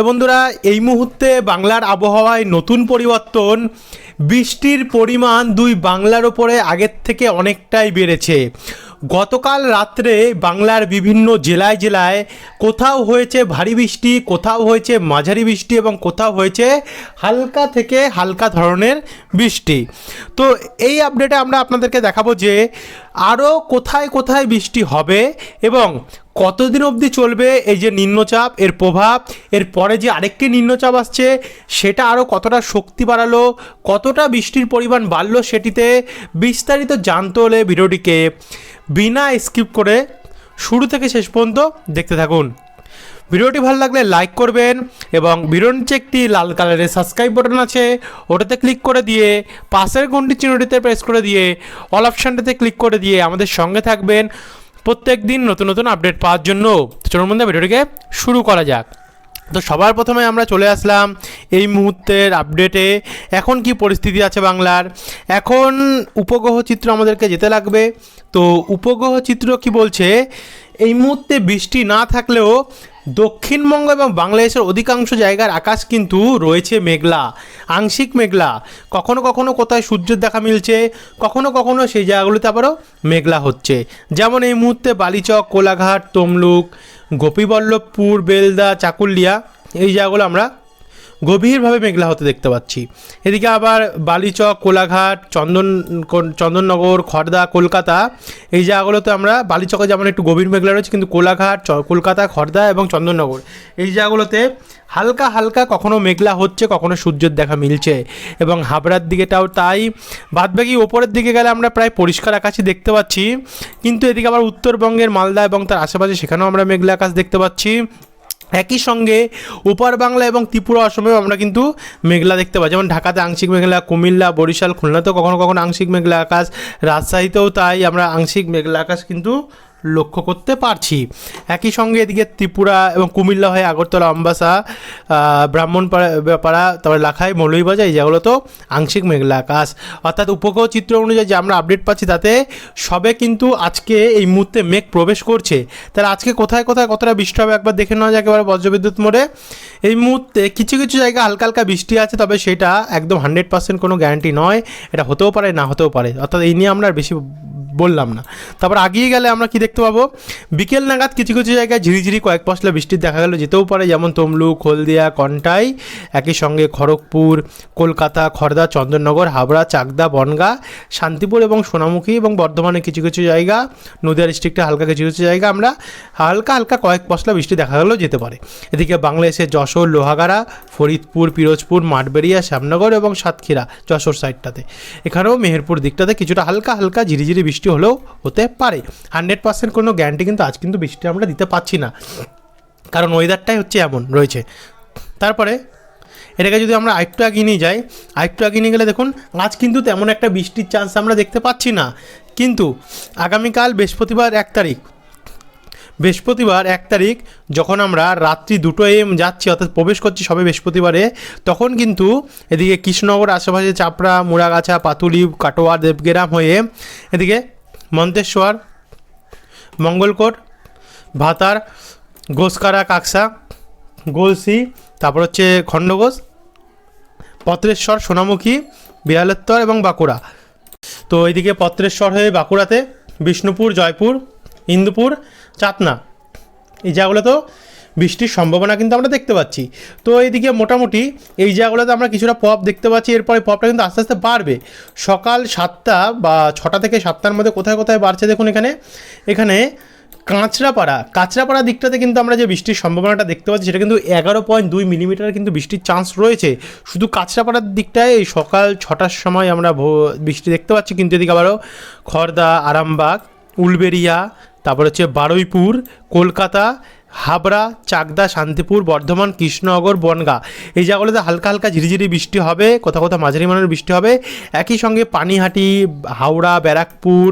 বন্ধুরা, এই মুহূর্তে বাংলার আবহাওয়ায় নতুন পরিবর্তন। বৃষ্টির পরিমাণ দুই বাংলার ওপরে আগের থেকে অনেকটাই বেড়েছে। গতকাল রাত্রে বাংলার বিভিন্ন জেলায় জেলায় কোথাও হয়েছে ভারী বৃষ্টি, কোথাও হয়েছে মাঝারি বৃষ্টি এবং কোথাও হয়েছে হালকা থেকে হালকা ধরনের বৃষ্টি। তো এই আপডেটে আমরা আপনাদেরকে দেখাবো যে আরও কোথায় কোথায় বৃষ্টি হবে এবং কতদিন অবধি চলবে এই যে নিম্নচাপ, এর প্রভাব, এর পরে যে আরেকটি নিম্নচাপ আসছে সেটা আরও কতটা শক্তি বাড়ালো, কতটা বৃষ্টির পরিমাণ বাড়লো সেটিতে বিস্তারিত জানতে হলে ভিডিওটিকে বিনা স্কিপ করে শুরু থেকে শেষ পর্যন্ত দেখতে থাকুন। ভিডিওটি ভালো লাগলে লাইক করবেন এবং ভিডিওর নিচে একটি লাল কালারের সাবস্ক্রাইব বাটন আছে, ওটাতে ক্লিক করে দিয়ে পাশের ঘন্টি চিহ্নটিতে প্রেস করে দিয়ে অল অপশানটাতে ক্লিক করে দিয়ে আমাদের সঙ্গে থাকবেন। প্রত্যেক দিন নতুন নতুন আপডেট পাওয়ার জন্য। চলুন ভিডিওটিকে শুরু করা যাক। তো সবার প্রথমে আমরা চলে আসলাম এই মুহূর্তের আপডেটে এখন কি পরিস্থিতি আছে বাংলার? এখন উপগ্রহ চিত্র আমাদেরকে যেতে লাগবে। তো উপগ্রহ চিত্র কি বলছে? এই মুহূর্তে বৃষ্টি না থাকলেও দক্ষিণবঙ্গ এবং বাংলাদেশের অধিকাংশ জায়গার আকাশ কিন্তু রয়েছে মেঘলা, আংশিক মেঘলা। কখনো কখনো কোথায় সূর্যের দেখা মিলছে, কখনো কখনো সেই জায়গাগুলোতে আবারও মেঘলা হচ্ছে। যেমন এই মুহূর্তে বালিচক, কোলাঘাট, তমলুক গোপীবল্লভপুর বেলদা চাকুলিয়া এই জায়গাগুলো আমরা গভীরভাবে মেঘলা হতে দেখতে পাচ্ছি। এদিকে আবার বালিচক, কোলাঘাট, চন্দন চন্দননগর খড়দা কলকাতা, এই জায়গাগুলোতে আমরা বালিচকে যেমন একটু গভীর মেঘলা রয়েছে, কিন্তু কোলাঘাট কলকাতা খড়দা এবং চন্দননগর, এই জায়গাগুলোতে হালকা হালকা কখনো মেঘলা হচ্ছে, কখনো সূর্যের দেখা মিলছে। এবং হাবড়ার দিকেটাও তাই। বাদবাকি ওপরের দিকে গেলে আমরা প্রায় পরিষ্কার আকাশই দেখতে পাচ্ছি। কিন্তু এদিকে আবার উত্তরবঙ্গের মালদা এবং তার আশেপাশে সেখানেও আমরা মেঘলা আকাশ দেখতে পাচ্ছি। একই সঙ্গে উপার বাংলা এবং ত্রিপুরা অসমেও আমরা কিন্তু মেঘলা দেখতে পাই। যেমন ঢাকাতে আংশিক মেঘলা, কুমিল্লা, বরিশাল, খুলনাতেও কখনো কখনো আংশিক মেঘলা আকাশ, রাজশাহীতেও তাই আমরা আংশিক মেঘলা আকাশ কিন্তু লক্ষ্য করতে পারছি। একই সঙ্গে এদিকে ত্রিপুরা এবং কুমিল্লা হয়ে আগরতলা আম্বাসা আহ, ব্রাহ্মণপাড়া পাড়া তারপরে লাখাই মৌলভীবাজার এই জায়গাগুলো তো আংশিক মেঘলা আকাশ। অর্থাৎ উপগ্রহ চিত্র অনুযায়ী যে আমরা আপডেট পাচ্ছি তাতে সবে কিন্তু আজকে এই মুহূর্তে মেঘ প্রবেশ করছে। তাহলে আজকে কোথায় কোথায় কতটা বৃষ্টি হবে একবার দেখে নেওয়া যাক এবার বজ্রবিদ্যুৎ মোড়ে। এই মুহূর্তে কিছু কিছু জায়গায় হালকা হালকা বৃষ্টি আছে তবে সেটা একদম হান্ড্রেড পার্সেন্ট কোনো গ্যারান্টি নয়। এটা হতেও পারে না হতেও পারে। অর্থাৎ এই নিয়ে আমরা বেশি বললাম না। তারপর আগিয়ে গেলে আমরা কি দেখতে পাবো? বিকেল নাগাদ কিছু কিছু জায়গায় ঝিরিঝিরি কয়েক পশলা বৃষ্টি দেখা গেল, যেতেও পারে, যেমন তমলুক, হলদিয়া, কন্টাই, একই সঙ্গে খড়গপুর, কলকাতা খড়দা চন্দননগর, হাবড়া, চাকদা, বনগা, শান্তিপুর এবং সোনামুখী এবং বর্ধমানে কিছু কিছু জায়গা, নদিয়া ডিস্ট্রিক্টে হালকা কিছু কিছু জায়গা আমরা হালকা হালকা কয়েক পশলা বৃষ্টি দেখা গেলেও যেতে পারে। এদিকে বাংলাদেশের যশোর, লোহাগাড়া, ফরিদপুর, পিরোজপুর, মাঠবেড়িয়া, শ্যামনগর এবং সাতক্ষীরা যশোর সাইডটাতে এখানেও মেহেরপুর দিকটাতে কিছুটা হালকা হালকা ঝিরিঝিরি বৃষ্টি হলেও হতে পারে। হান্ড্রেড পার্সেন্ট কোনো গ্যারান্টি কিন্তু আজ কিন্তু বৃষ্টি আমরা দিতে পারছি না। কারণ ওয়েদারটাই হচ্ছে এমন, রয়েছে। তারপরে, এটাকে যদি আমরা আরেকটু আগিয়ে নিয়ে যাই, আরেকটু আগে নিয়ে গেলে দেখুন, আজ কিন্তু তেমন একটা বৃষ্টির চান্স আমরা দেখতে পাচ্ছি না। কিন্তু আগামীকাল বৃহস্পতিবার এক তারিখ বৃহস্পতিবার এক তারিখ, যখন আমরা রাত্রি দুটো এম যাচ্ছি, অর্থাৎ প্রবেশ করছি সবে বৃহস্পতিবারে, তখন কিন্তু এদিকে কৃষ্ণনগর আশেপাশে চাপড়া, মুড়াগাছা, পাতুলি, কাটোয়া, দেবগ্রাম হয়ে এদিকে মন্তেশ্বর, মঙ্গলকোট, ভাতার, গোসকারা, কাকসা, গোলসি, তারপর হচ্ছে খণ্ডঘোষ, পত্রেশ্বর, সোনামুখী বিহালোত্তর এবং বাঁকুড়া। তো এইদিকে পত্রেশ্বর হয়ে বাঁকুড়াতে, বিষ্ণুপুর, জয়পুর ইন্দুপুর, চাতনা। এই জায়গাগুলোতেও বৃষ্টির সম্ভাবনা কিন্তু আমরা দেখতে পাচ্ছি। তো এইদিকে মোটামুটি এই জায়গাগুলোতে আমরা কিছুটা পপ দেখতে পাচ্ছি, এরপরে পপটা কিন্তু আস্তে আস্তে বাড়বে। সকাল সাতটা বা ছটা থেকে সাতটার মধ্যে কোথায় কোথায় বাড়ছে দেখুন এখানে। এখানে কাঁচরাপাড়া কাঁচরাপাড়া দিকটাতে কিন্তু আমরা যে বৃষ্টির সম্ভাবনাটা দেখতে পাচ্ছি, সেটা কিন্তু এগারো পয়েন্ট দুই মিলিমিটার কিন্তু বৃষ্টির চান্স রয়েছে। শুধু কাঁচরাপাড়ার দিকটায় এই সকাল ছটার সময় আমরা বৃষ্টি দেখতে পাচ্ছি, কিন্তু এদিকে আবারও খর্দা, আরামবাগ উলবেরিয়া তারপর হচ্ছে বারুইপুর, কলকাতা, হাবড়া, চাকদা, শান্তিপুর, বর্ধমান, কৃষ্ণনগর, বনগা। এই জায়গাগুলোতে হালকা হালকা ঝিরিঝিরি বৃষ্টি হবে, কোথাও কোথাও মাঝারি মানের বৃষ্টি হবে। একই সঙ্গে পানিহাটি, হাওড়া, ব্যারাকপুর,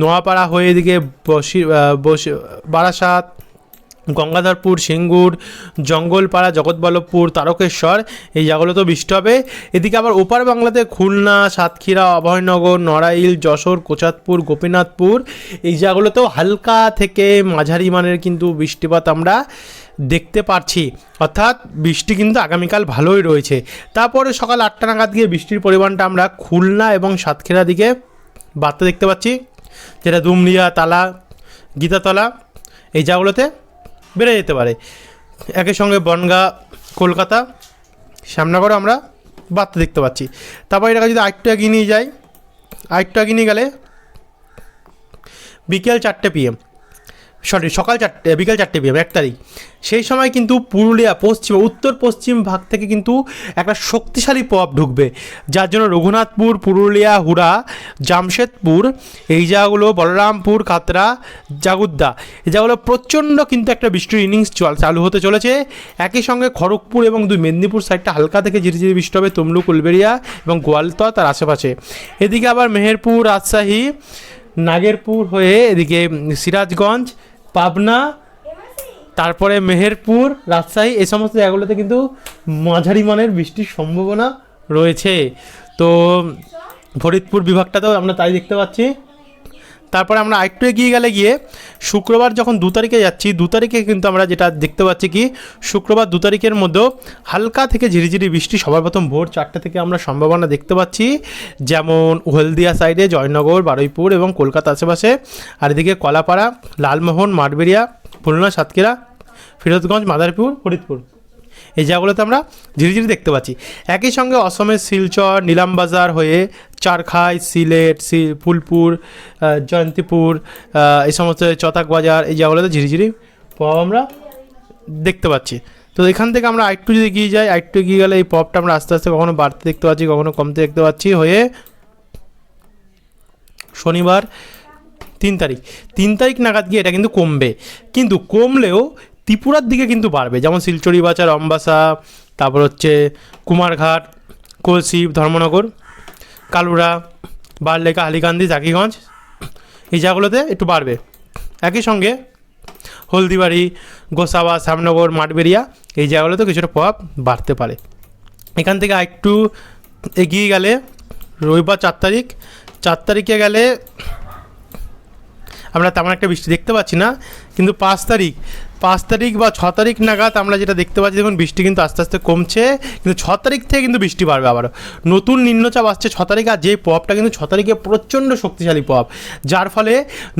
নোয়াপাড়া হয়ে এদিকে বসি বসি বারাসাত গঙ্গাধরপুর, সিঙ্গুর, জঙ্গলপাড়া, জগৎবল্লভপুর, তারকেশ্বর, এই জায়গাগুলোতেও বৃষ্টি হবে। এদিকে আবার ওপার বাংলাতে খুলনা, সাতক্ষীরা, অভয়নগর, নড়াইল, যশোর, কোচাতপুর, গোপীনাথপুর, এই জায়গাগুলোতেও হালকা থেকে মাঝারি মানের কিন্তু বৃষ্টিপাত আমরা দেখতে পারছি। অর্থাৎ বৃষ্টি কিন্তু আগামীকাল ভালোই রয়েছে। তারপরে সকাল আটটা নাগাদ গিয়ে বৃষ্টির পরিমাণটা আমরা খুলনা এবং সাতক্ষীরা দিকে বার্তা দেখতে পাচ্ছি। যেটা দুমলিয়া তালা, গীতাতলা, এই জায়গাগুলোতে বেড়ে যেতে পারে। একই সঙ্গে বনগা, কলকাতা শ্যামনগরে আমরা বার্তা দেখতে পাচ্ছি। তারপর এটাকে যদি আরেকটু এগিয়ে নিয়ে যাই, আরেকটু এগিয়ে নিয়ে গেলে বিকেল চারটে পিএম সরি, সকাল চারটে, বিকেল চারটে পিএম এক তারিখ। সেই সময় কিন্তু পুরুলিয়া পশ্চিম, উত্তর পশ্চিম ভাগ থেকে কিন্তু একটা শক্তিশালী প্রভাব ঢুকবে। যার জন্য রঘুনাথপুর, পুরুলিয়া, হুড়া, জামশেদপুর, এই জায়গাগুলো, বলরামপুর, কাতরা, জাগুদ্দা, এই জায়গাগুলো প্রচণ্ড কিন্তু একটা বৃষ্টির ইনিংস চল চালু হতে চলেছে। একই সঙ্গে খড়গপুর এবং দুই মেদিনীপুর সাইডটা হালকা থেকে ঝিরিঝিরি বৃষ্টি হবে। তমলুক, উলবেড়িয়া এবং গোয়ালতোয়া তার আশেপাশে। এদিকে আবার মেহেরপুর, রাজশাহী, নাগেরপুর হয়ে এদিকে সিরাজগঞ্জ পাবনা, তারপরে মেহেরপুর, রাজশাহী, এই সমস্ত জায়গাগুলোতে কিন্তু মাঝারি মানের বৃষ্টির সম্ভাবনা রয়েছে। তো, ফরিদপুর বিভাগটাতেও আমরা তাই দেখতে পাচ্ছি। তারপরে আমরা আরেকটু এগিয়ে গেলে গিয়ে শুক্রবার যখন দু তারিখে যাচ্ছি, দু তারিখে কিন্তু আমরা যেটা দেখতে পাচ্ছি কি, শুক্রবার দু তারিখের মধ্যেও হালকা থেকে ঝিরিঝিরি বৃষ্টি সবার প্রথম ভোর চারটে থেকে আমরা সম্ভাবনা দেখতে পাচ্ছি। যেমন হলদিয়া সাইডে জয়নগর, বারুইপুর এবং কলকাতা আশেপাশে। আর এদিকে কলাপাড়া, লালমোহন, মাঠবেড়িয়া, খুলনা, সাতক্ষীরা, ফিরোজগঞ্জ, মাদারীপুর, ফরিদপুর। এই জায়গাগুলোতে আমরা ঝিরিঝিরি দেখতে পাচ্ছি। একই সঙ্গে অসমের শিলচর, নিলামবাজার হয়ে চারখাই, সিলেট ফুলপুর জয়ন্তীপুর এই সমস্ত চতাক বাজার এই জায়গাগুলোতে ঝিরিঝিরি প্রভাব আমরা দেখতে পাচ্ছি। তো এখান থেকে আমরা আরেকটু যদি এগিয়ে যাই, আরেকটু এগিয়ে গেলে এই পপটা আমরা আস্তে আস্তে কখনো বাড়তে দেখতে পাচ্ছি, কখনো কমতে দেখতে পাচ্ছি হয়ে শনিবার তিন তারিখ। তিন তারিখ নাগাদ গিয়ে এটা কিন্তু কমবে। কিন্তু কমলেও ত্রিপুরার দিকে কিন্তু বাড়বে। যেমন শিলচড়ি বাজার, অম্বাসা, তারপর হচ্ছে কুমারঘাট কলসিপ ধর্মনগর, কালুরা, বারলেখা, হালিকান্দি, জাকিগঞ্জ, এই জায়গাগুলোতে একটু বাড়বে। একই সঙ্গে হলদিবাড়ি, গোসাবা, শ্যামনগর মাঠবেরিয়া এই জায়গাগুলোতে কিছুটা প্রভাব বাড়তে পারে। এখান থেকে আরেকটু এগিয়ে গেলে রবিবার চার তারিখ। চার তারিখে গেলে আমরা তেমন একটা বৃষ্টি দেখতে পাচ্ছি না, কিন্তু পাঁচ তারিখ পাঁচ তারিখ বা ছ তারিখ নাগাদ আমরা যেটা দেখতে পাচ্ছি, দেখুন, বৃষ্টি কিন্তু আস্তে আস্তে কমছে, কিন্তু ছ তারিখ থেকে কিন্তু বৃষ্টি বাড়বে আবারও। নতুন নিম্নচাপ আসছে ছ তারিখ, আর যে প্রভাবটা কিন্তু ছ তারিখে প্রচণ্ড শক্তিশালী প্রভাব। যার ফলে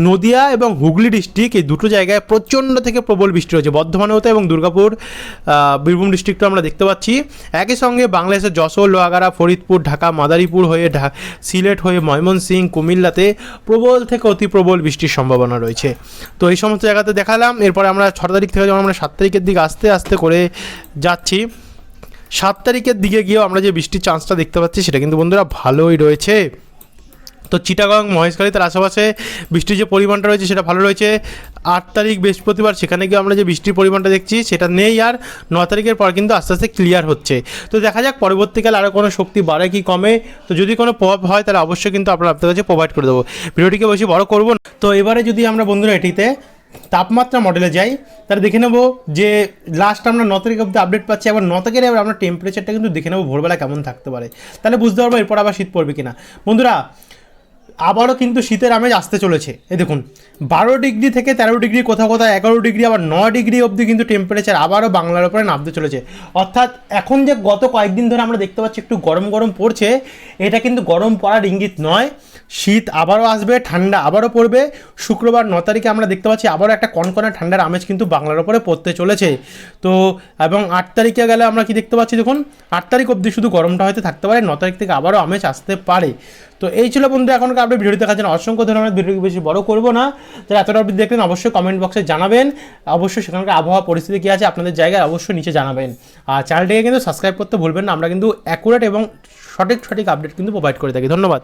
নদিয়া এবং হুগলি ডিস্ট্রিক্ট এই দুটো জায়গায় প্রচণ্ড থেকে প্রবল বৃষ্টি হচ্ছে বর্ধমানে হতে এবং দুর্গাপুর বীরভূম ডিস্ট্রিক্টও আমরা দেখতে পাচ্ছি। একই সঙ্গে বাংলাদেশের যশোর, লোহাগাড়া, ফরিদপুর, ঢাকা, মাদারীপুর হয়ে সিলেট হয়ে ময়মনসিংহ, কুমিল্লাতে প্রবল থেকে অতি প্রবল বৃষ্টির সম্ভাবনা রয়েছে। তো এই সমস্ত জায়গাতে দেখালাম। এরপরে আমরা তারিখ থেকে যখন আমরা সাত তারিখের দিকে আস্তে আস্তে করে যাচ্ছি, সাত তারিখের দিকে গিয়েও আমরা যে বৃষ্টির চান্সটা দেখতে পাচ্ছি সেটা কিন্তু বন্ধুরা ভালোই রয়েছে। তো চিটাগং, মহেশখালী তার আশেপাশে বৃষ্টির যে পরিমাণটা রয়েছে সেটা ভালো রয়েছে। আট তারিখ বৃহস্পতিবার সেখানে গিয়ে আমরা যে বৃষ্টির পরিমাণটা দেখছি সেটা নেই আর ন তারিখের পর কিন্তু আস্তে আস্তে ক্লিয়ার হচ্ছে। তো দেখা যাক পরবর্তীকালে আরও কোনো শক্তি বাড়ে কি কমে। তো যদি কোনো প্রভাব হয় তাহলে অবশ্যই কিন্তু আমরা আপনাদের কাছে প্রোভাইড করে দেবো। ভিডিওটিকে বেশি বড় করব। তো এবারে যদি আমরা বন্ধুরা এটিতে তাপমাত্রা মডেলে যাই, তাহলে দেখে নেব যে লাস্ট আমরা ন তারিখ অব্দি আপডেট পাচ্ছি, আবার ন তারিখের আবার আমরা টেম্পারেচারটা কিন্তু দেখে নেব ভোরবেলা কেমন থাকতে পারে। তাহলে বুঝতে পারব এরপর আবার শীত পড়বে কিনা। বন্ধুরা আবারও কিন্তু শীতের আমেজ আসতে চলেছে। এই দেখুন, বারো ডিগ্রি থেকে তেরো ডিগ্রি, কোথাও কোথাও এগারো ডিগ্রি, আবার ন ডিগ্রি অবধি কিন্তু টেম্পারেচার আবারও বাংলার উপরে নামতে চলেছে। অর্থাৎ এখন যে গত কয়েকদিন ধরে আমরা দেখতে পাচ্ছি একটু গরম গরম পড়ছে, এটা কিন্তু গরম পড়ার ইঙ্গিত নয়। শীত আবারও আসবে, ঠান্ডা আবারও পড়বে। শুক্রবার ন তারিখে আমরা দেখতে পাচ্ছি আবারও একটা কনকনে ঠান্ডার আমেজ কিন্তু বাংলার উপরে পড়তে চলেছে। তো, এবং আট তারিখে গেলে আমরা কি দেখতে পাচ্ছি দেখুন, আট তারিখ অবধি শুধু গরমটা হয়তো থাকতে পারে, ন তারিখ থেকে আবারও আমেজ আসতে পারে। তো এই ছিল বন্ধু এখনকার আপনি ভিডিও দেখার জন্য অসংখ্য ধন্যবাদ। ভিডিওকে বেশি বড় করব না। তো এতটা আপনি দেখলেন অবশ্যই কমেন্ট বক্সে জানাবেন। অবশ্যই সেখানকার আবহাওয়া পরিস্থিতি কী আছে আপনাদের জায়গায় অবশ্যই নিচে জানাবেন। আর চ্যানেলটিকে কিন্তু সাবস্ক্রাইব করতে ভুলবেন না। আমরা কিন্তু অ্যাকুরেট এবং সঠিক সঠিক আপডেট কিন্তু প্রোভাইড করে থাকি। ধন্যবাদ।